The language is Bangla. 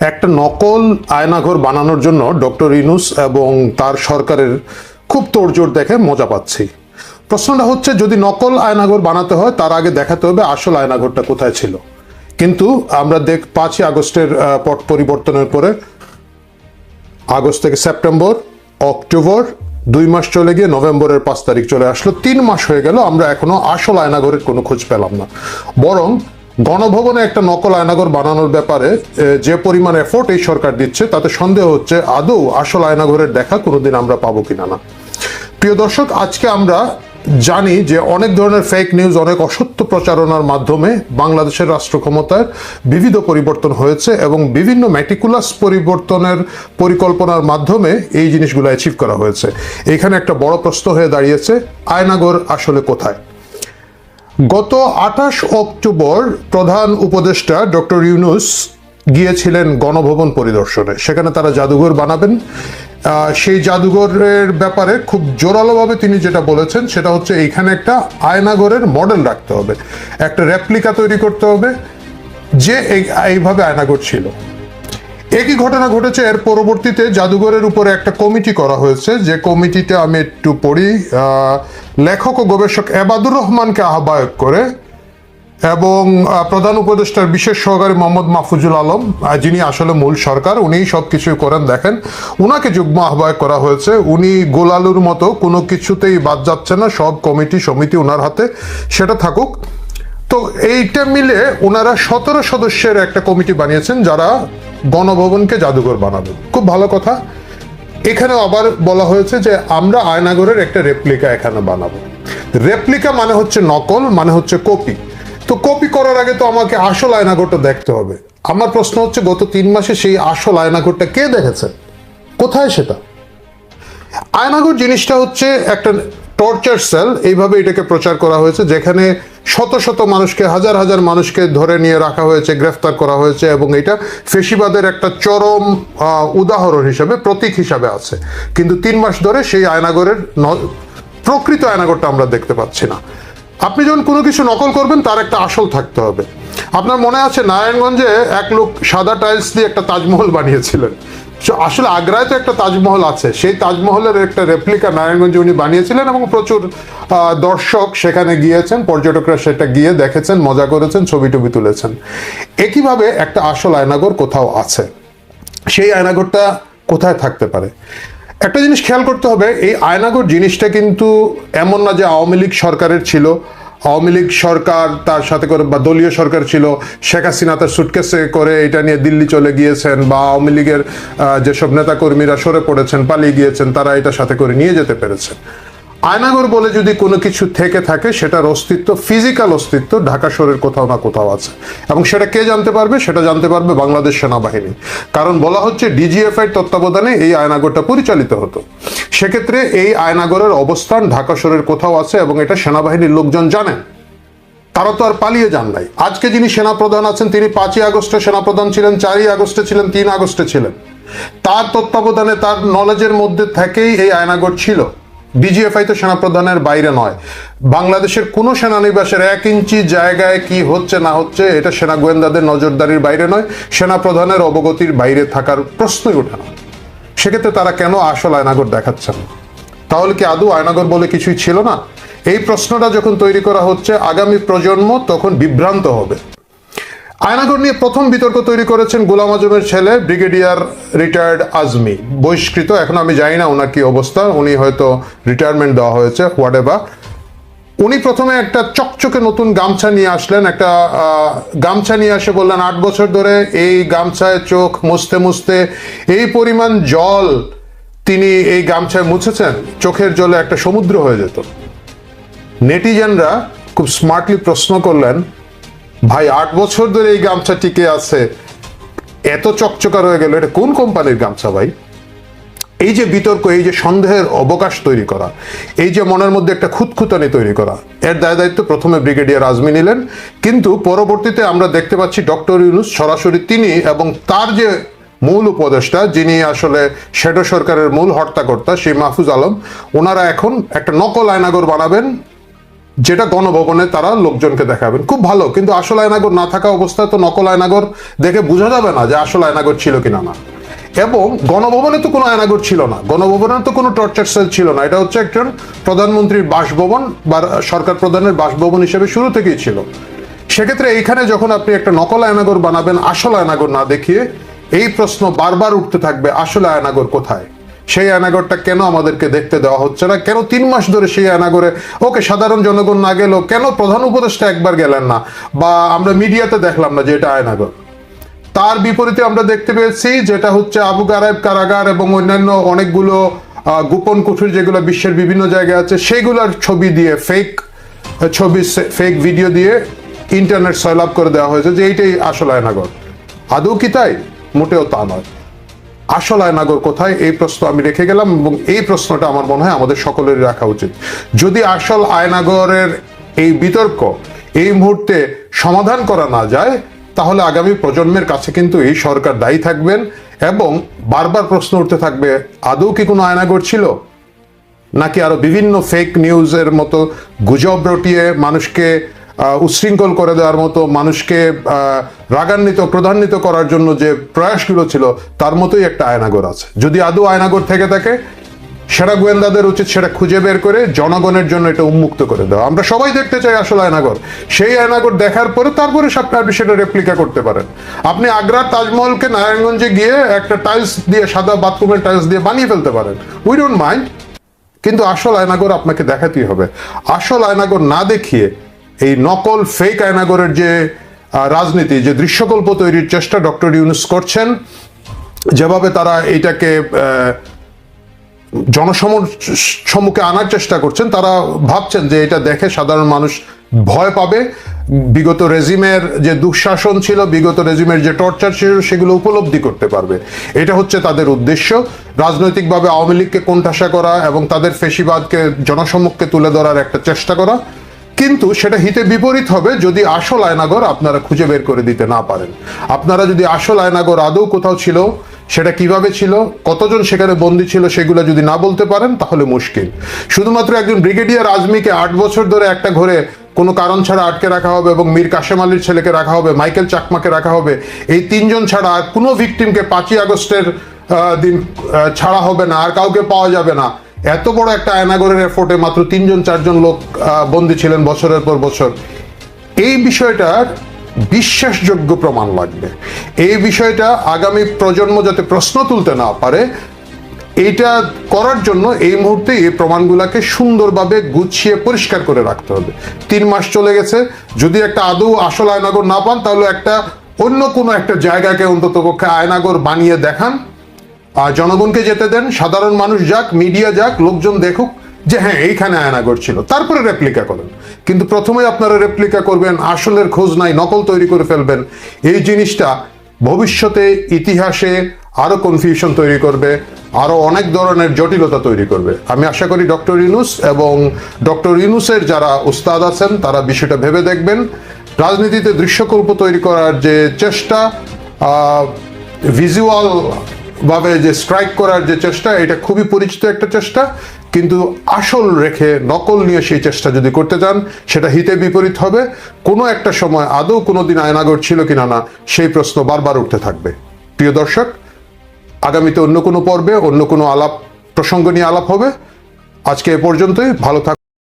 একটা নকল আয়নাঘর বানানোর জন্য ডক্টর ইনুস এবং তার সরকারের খুব তোড়জোড় দেখে মজা পাচ্ছি। প্রশ্নটা হচ্ছে, যদি নকল আয়নাঘর বানাতে হয়, তার আগে দেখাতে হবে আসল আয়নাঘরটা কোথায় ছিল। কিন্তু আমরা দেখ, পাঁচই আগস্টের পট পরিবর্তনের পরে, আগস্ট থেকে সেপ্টেম্বর, অক্টোবর, দুই মাস চলে গিয়ে নভেম্বরের পাঁচ তারিখ চলে আসলো। তিন মাস হয়ে গেল, আমরা এখনও আসল আয়নাঘরের কোনো খোঁজ পেলাম না। বরং গণভবনে একটা নকল আয়নাঘর বানানোর ব্যাপারে যে পরিমাণ এফোর্ট এই সরকার দিচ্ছে, তাতে সন্দেহ হচ্ছে আদৌ আসল আয়নাঘরের দেখা কোনোদিন আমরা পাবো কিনা না। প্রিয় দর্শক, আজকে আমরা জানি যে অনেক ধরনের ফেক নিউজ অনেক অসত্য প্রচারণার মাধ্যমে বাংলাদেশের রাষ্ট্র ক্ষমতার বিবিধ পরিবর্তন হয়েছে এবং বিভিন্ন ম্যাটিকুলাস পরিবর্তনের পরিকল্পনার মাধ্যমে এই জিনিসগুলো অ্যাচিভ করা হয়েছে। এখানে একটা বড় প্রশ্ন হয়ে দাঁড়িয়েছে আয়নাগর আসলে কোথায়? গত আঠাশ অক্টোবর প্রধান উপদেষ্টা ডক্টর ইউনুস গিয়েছিলেন গণভবন পরিদর্শনে। সেখানে তারা জাদুঘর বানাবেন। সেই জাদুঘরের ব্যাপারে খুব জোরালোভাবে তিনি যেটা বলেছেন, সেটা হচ্ছে এইখানে একটা আয়নাঘরের মডেল রাখতে হবে। একটা রেপ্লিকা তৈরি করতে হবে। যে এইভাবে আয়নাঘর ছিল। একই ঘটনা ঘটেছে এর পরবর্তীতে জাদুঘরের উপরে একটা কমিটি করা হয়েছে। যে কমিটিটা আমি একটু পড়ি লেখক ও গবেষক এবাদুর রহমানকে আহ্বায়ক করে এবং প্রধান উপদেষ্টার বিশেষ সহকারী মোহাম্মদ মাহফুজুল আলম যিনি আসলে মূল সরকার, উনিই সব কিছুই করেন। দেখেন, উনাকে যুগ্ম আহ্বায়ক করা হয়েছে। উনি গোলালুর মতো, কোনো কিছুতেই বাদ যাচ্ছে না, সব কমিটি, সমিতি ওনার হাতে, সেটা থাকুক। তো এইটা মিলে ওনারা সতেরো সদস্যের একটা কমিটি বানিয়েছেন, যারা গণভবনকে জাদুঘর বানাবে। খুব ভালো কথা। এখানে আবার বলা হয়েছে যে আমরা আয়নাগরের একটা রেপ্লিকা এখানে বানাবো। রেপ্লিকা মানে হচ্ছে নকল মানে হচ্ছে কপি। তো কপি করার আগে তো আমাকে আসল আয়নাঘরটা দেখতে হবে। আমার প্রশ্ন হচ্ছে, গত তিন মাসে সেই আসল আয়নাঘরটা কে দেখেছে? কোথায় সেটা? আয়নাগর জিনিসটা হচ্ছে একটা টর্চার সেল এইভাবে এটাকে প্রচার করা হয়েছে, যেখানে শত শত মানুষকে, হাজার হাজার মানুষকে ধরে নিয়ে রাখা হয়েছে, গ্রেফতার করা হয়েছে এবং এটা ফেসিবাদের একটা চরম উদাহরণ হিসাবে প্রতীক হিসাবে আছে। কিন্তু তিন মাস ধরে সেই আয়নাগরের প্রকৃত আয়নাগরটা আমরা দেখতে পাচ্ছি না। আপনি যখন কোনো কিছু নকল করবেন, তার একটা আসল থাকতে হবে। আপনার মনে আছে নারায়ণগঞ্জে এক লোক সাদা টাইলস দিয়ে একটা তাজমহল বানিয়েছিলেন। আসলে আগ্রায় তো একটা তাজমহল আছে। সেই তাজমহলের একটা রেপ্লিকা নারায়ণগঞ্জে উনি বানিয়েছিলেন এবং প্রচুর দর্শক সেখানে গিয়েছেন, পর্যটকরা সেটা গিয়ে দেখেছেন, মজা করেছেন, ছবি টবি তুলেছেন। একইভাবে একটা আসল আয়নাগর কোথাও আছে। সেই আয়নাগরটা কোথায় থাকতে পারে? একটা জিনিস খেয়াল করতে হবে, এই আয়নাগর জিনিসটা কিন্তু এমন না যে আওয়ামী লীগ সরকারের ছিল। আওয়ামী লীগ সরকার তার সাথে করে বা দলীয় সরকার ছিল, শেখ হাসিনা তার সুটকেসে করে এটা নিয়ে দিল্লি চলে গিয়েছেন বা আওয়ামী লীগের যেসব নেতাকর্মীরা সরে পড়েছেন, পালিয়ে গিয়েছেন, তারা এটা সাথে করে নিয়ে যেতে পেরেছেন। আয়নাগর বলে যদি কোনো কিছু থেকে থাকে, সেটার অস্তিত্ব ফিজিক্যাল অস্তিত্ব ঢাকা শহরের কোথাও না কোথাও আছে। এবং সেটা কে জানতে পারবে? সেটা জানতে পারবে বাংলাদেশ সেনাবাহিনী। কারণ বলা হচ্ছে ডিজিএফ এর তত্ত্বাবধানে এই আয়নাগরটা পরিচালিত হতো। সেক্ষেত্রে এই আয়নাগরের অবস্থান ঢাকা শহরের কোথাও আছে এবং এটা সেনাবাহিনীর লোকজন জানেন। তারা তো আর পালিয়ে যান নাই। আজকে যিনি সেনাপ্রধান আছেন, তিনি পাঁচই আগস্টে সেনাপ্রধান ছিলেন, চারই আগস্টে ছিলেন, তিন আগস্টে ছিলেন। তার তত্ত্বাবধানে, তার নলেজের মধ্যে থেকেই এই আয়নাগর ছিল। ডিজিএফআই তো সেনাপ্রধানের বাইরে নয়। বাংলাদেশের কোনো সেনানিবাসের এক ইঞ্চি জায়গায় কি হচ্ছে, না হচ্ছে, এটা সেনা গোয়েন্দাদের নজরদারির বাইরে নয়। সেনাপ্রধানের অবগতির বাইরে থাকার প্রশ্নই ওঠে না। সেক্ষেত্রে তারা কেন আসল আয়নাগর দেখাচ্ছেন? তাহলে কি আদৌ আয়নাগর বলে কিছুই ছিল না? এই প্রশ্নটা যখন তৈরি করা হচ্ছে আগামী প্রজন্ম, তখন বিভ্রান্ত হবে। আয়নাগর নিয়ে প্রথম বিতর্ক তৈরি করেছেন গোলাম আজমের ছেলে, ব্রিগেডিয়ার রিটায়ার্ড আজমি। বহিষ্কৃত, এখন আমি জানি না ওনার কি অবস্থা, উনি হয়তো রিটায়ারমেন্ট দেওয়া হয়েছে, হোয়াট উনি প্রথমে একটা চকচকে নতুন গামছা নিয়ে আসলেন, একটা গামছা নিয়ে আসে বললেন, আট বছর ধরে এই গামছায় চোখ মুছতে মুছতে এই পরিমাণ জল তিনি এই গামছায় মুছেছেন, চোখের জলে একটা সমুদ্র হয়ে যেত। নেটিজেনরা খুব স্মার্টলি প্রশ্ন করলেন, ভাই, আট বছর ধরে এই গামছা টিকে আছে? এত চকচকা রয়ে গেল, এটা কোন কোম্পানির গামছা ভাই? এই যে বিতর্ক, এই যে সন্দেহের অবকাশ তৈরি করা, এই যে মনের মধ্যে একটা খুঁতখুতানি তৈরি করা, এর দায় দায়িত্ব প্রথমে ব্রিগেডিয়ার আজমি নিলেন। কিন্তু পরবর্তীতে আমরা দেখতে পাচ্ছি ডক্টর ইউনুস, সরাসরি তিনি এবং তার যে মূল উপদেষ্টা, যিনি আসলে শ্যাডো সরকারের মূল হর্তাকর্তা, সেই মাহফুজ আলম, ওনারা এখন একটা নকল আয়নাগর বানাবেন, যেটা গণভবনে তারা লোকজনকে দেখাবেন। খুব ভালো, কিন্তু আসল আয়নাগর না থাকা অবস্থায় তো নকল আয়নাগর দেখে বোঝা যাবে না যে আসল আয়নাগর ছিল কিনা না। এবং গণভবনে তো কোনো আয়নাগর ছিল না। গণভবনে তো কোনো টর্চার সেল ছিল না। এটা হচ্ছে একজন প্রধানমন্ত্রীর বাসভবন বা সরকার প্রধানের বাসভবন হিসেবে শুরু থেকেই ছিল। সেক্ষেত্রে এইখানে যখন আপনি একটা নকল আয়নাগর বানাবেন, আসল আয়নাগর না দেখিয়ে এই প্রশ্ন বারবার উঠতে থাকবে, আসলে আয়নাগর কোথায়? সেই আয়নাগরটা কেন আমাদেরকে দেখতে দেওয়া হচ্ছে না? কেন তিন মাস ধরে সেই আয়নাগরে, ওকে সাধারণ জনগণ না গেলেও কেন প্রধান উপদেষ্টা একবার গেলেন না? বা আমরা মিডিয়াতে দেখলাম না যে এটা আয়নাগর। তার বিপরীতে আমরা দেখতে পেয়েছি যেটা হচ্ছে আবু গারাইব কারাগার এবং অন্যান্য অনেকগুলো গোপন কুঠুর যেগুলো বিশ্বের বিভিন্ন জায়গায় আছে, সেগুলোর ছবি দিয়ে ফেক ছবি ফেক ভিডিও দিয়ে ইন্টারনেট সয়লাভ করে দেওয়া হয়েছে যে এইটাই আসল আয়নাগর। আদৌ কি তাই? মোটেও তা নয়। আসল আয়নাগর কোথায়? এই প্রশ্ন আমি রেখে গেলাম এবং এই প্রশ্নটা আমার মনে হয় আমাদের সকলেরই রাখা উচিত। যদি আসল আয়নাগরের এই বিতর্ক এই মুহূর্তে সমাধান করা না যায় তাহলে আগামী প্রজন্মের কাছে কিন্তু এই সরকার দায়ী থাকবেন এবং বারবার প্রশ্ন উঠতে থাকবে, আদৌ কি কোনো আয়নাগর ছিল? নাকি আরও বিভিন্ন ফেক নিউজের মতো গুজব রটিয়ে মানুষকে উচ্ছৃঙ্খল করে দেওয়ার মতো, মানুষকে রাগান্বিত, ক্রধান্বিত করার জন্য যে প্রয়াসগুলো ছিল, তার মতোই একটা আয়নাগর আছে। যদি আদৌ আয়নাগর থেকে থাকে সেটা গোয়েন্দাদের উচিত সেটা খুঁজে বের করে জনগণের জন্য এটা উন্মুক্ত করে দেওয়া। আমরা সবাই দেখতে চাই আসলে আয়নাগর। সেই আয়নাগর দেখার পরে তারপরে সব সেটা রেপ্লিকা করতে পারেন। আপনি আগ্রার তাজমহলকে নারায়ণগঞ্জে গিয়ে একটা টাইলস দিয়ে, সাদা বাথরুমের টাইলস দিয়ে বানিয়ে ফেলতে পারেন। উই ডোন্ট মাইন্ড কিন্তু আসল আয়নাগর আপনাকে দেখাতেই হবে। আসল আয়নাগর না দেখিয়ে এই নকল ফেক আয়নাগরের যে রাজনীতি, যে দৃশ্যকল্প তৈরির চেষ্টা ডক্টর ইউনুস করছেন, যেভাবে তারা এইটাকে জনসমর সম্মুখে আনার চেষ্টা করছেন, তারা ভাবছেন যে এটা দেখে সাধারণ মানুষ ভয় পাবে। বিগত রেজিমের যে দুঃশাসন ছিল, বিগত রেজিমের যে টর্চার ছিল, সেগুলো উপলব্ধি করতে পারবে। এটা হচ্ছে তাদের উদ্দেশ্য। রাজনৈতিকভাবে আওয়ামী লীগকে কোণঠাসা করা এবং তাদের ফেসিবাদকে জনসম্মুখে তুলে ধরার একটা চেষ্টা করা। কিন্তু সেটা হিতে বিপরীত হবে যদি আসল আয়নাগর আপনারা খুঁজে বের করে দিতে না পারেন। আপনারা যদি আসল আয়নাগর আদৌ কোথাও ছিল সেটা কীভাবে ছিল? কতজন সেখানে বন্দি ছিল সেগুলো যদি না বলতে পারেন, তাহলে মুশকিল। শুধুমাত্র একজন ব্রিগেডিয়ার আজমিকে আট বছর ধরে একটা ঘরে কোনো কারণ ছাড়া আটকে রাখা হবে এবং মীর কাশেম আলীর ছেলেকে রাখা হবে, মাইকেল চাকমাকে রাখা হবে, এই তিনজন ছাড়া আর কোনো ভিকটিমকে পাঁচই আগস্টের দিন ছাড়া হবে না, আর কাউকে পাওয়া যাবে না। এত বড় একটা আয়নাগরের এফোর্টে মাত্র তিনজন, চারজন লোক বন্দী ছিলেন বছরের পর বছর। এই বিষয়টার বিশ্বাসযোগ্য প্রমাণ লাগবে। এই বিষয়টা আগামী প্রজন্ম যাতে প্রশ্ন তুলতে না পারে, এইটা করার জন্য এই মুহূর্তে এই প্রমাণগুলোকে সুন্দরভাবে গুছিয়ে পরিষ্কার করে রাখতে হবে। তিন মাস চলে গেছে, যদি একটা আদৌ আসল আয়নাগর না পান, তাহলে একটা অন্য কোনো একটা জায়গাকে অন্তত পক্ষে আয়নাগর বানিয়ে দেখান। আর জনগণকে যেতে দেন, সাধারণ মানুষ যাক, মিডিয়া যাক, লোকজন দেখুক যে হ্যাঁ এইখানে আয়নাগর ছিল। তারপরে রেপ্লিকা করেন। কিন্তু প্রথমে আপনারা রেপ্লিকা করবেন, আসলের খোঁজ নাই, নকল তৈরি করে ফেলবেন। এই জিনিসটা ভবিষ্যতে ইতিহাসে আরও কনফিউশন তৈরি করবে, আরও অনেক ধরনের জটিলতা তৈরি করবে। আমি আশা করি ডক্টর ইনুস এবং ডক্টর ইনুসের যারা উস্তাদ আছেন, তারা বিষয়টা ভেবে দেখবেন। রাজনীতিতে দৃশ্যকল্প তৈরি করার যে চেষ্টা ভিজুয়াল ভাবে যে স্ট্রাইক করার যে চেষ্টা, এটা খুবই পরিচিত একটা চেষ্টা, কিন্তু আসল রেখে নকল নিয়ে সেই চেষ্টা যদি করতে চান, সেটা হিতে বিপরীত হবে। কোনো একটা সময় আদৌ কোনোদিন আয়নাগর ছিল কিনা না, সেই প্রশ্ন বারবার উঠতে থাকবে। প্রিয় দর্শক, আগামীতে অন্য কোনো পর্বে, অন্য কোনো আলাপ, প্রসঙ্গ নিয়ে আলাপ হবে। আজকে এ পর্যন্তই, ভালো থাক